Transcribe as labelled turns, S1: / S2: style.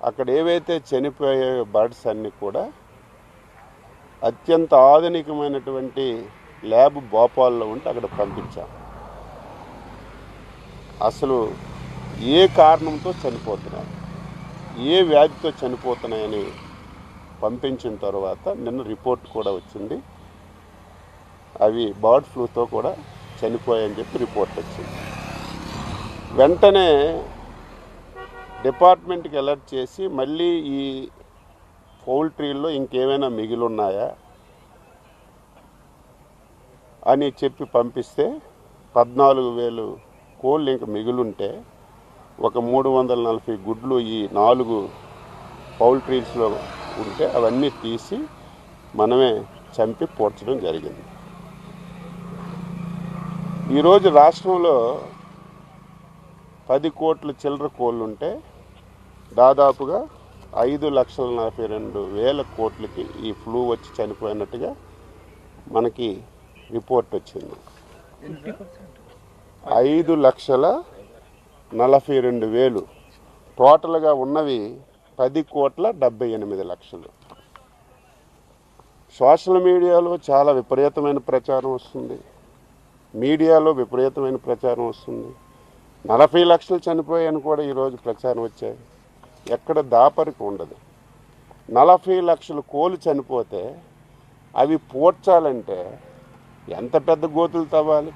S1: అక్కడ ఏవైతే చనిపోయే బర్డ్స్ అన్నీ కూడా అత్యంత ఆధునికమైనటువంటి ల్యాబ్ భోపాల్లో ఉంటే అక్కడ పంపించాం. అసలు ఏ కారణంతో చనిపోతున్నాయి ఏ వ్యాధితో చనిపోతున్నాయని పంపించిన తర్వాత నిన్న రిపోర్ట్ కూడా వచ్చింది. అవి బర్డ్ ఫ్లూతో కూడా చనిపోయాయని చెప్పి రిపోర్ట్ వచ్చింది. వెంటనే డిపార్ట్మెంట్కి అలర్ట్ చేసి మళ్ళీ ఈ పౌల్ట్రీల్లో ఇంకేమైనా మిగిలిన్నాయా అని చెప్పి పంపిస్తే పద్నాలుగు వేలు కోళ్ళు ఇంక మిగులుంటే ఒక మూడు వందల నలభై గుడ్లు ఈ నాలుగు పౌల్ట్రీస్లో ఉంటే అవన్నీ తీసి మనమే చంపి పోడ్చడం జరిగింది. ఈరోజు రాష్ట్రంలో పది కోట్ల చిల్లర కోళ్ళు ఉంటే దాదాపుగా ఐదు లక్షల నలభై రెండు వేల కోట్లకి ఈ ఫ్లూ వచ్చి చనిపోయినట్టుగా మనకి రిపోర్ట్ వచ్చింది. ఐదు లక్షల నలభై రెండు వేలు. టోటల్గా ఉన్నవి పది కోట్ల డెబ్బై ఎనిమిది లక్షలు. సోషల్ మీడియాలో చాలా విపరీతమైన ప్రచారం వస్తుంది. మీడియాలో విపరీతమైన ప్రచారం వస్తుంది. నలభై లక్షలు చనిపోయాయని కూడా ఈరోజు ప్రచారం వచ్చాయి. ఎక్కడ దాపరికి ఉండదు. నలభై లక్షలు కోలు చనిపోతే అవి పూడ్చాలంటే ఎంత పెద్ద గోతులు తవ్వాలి?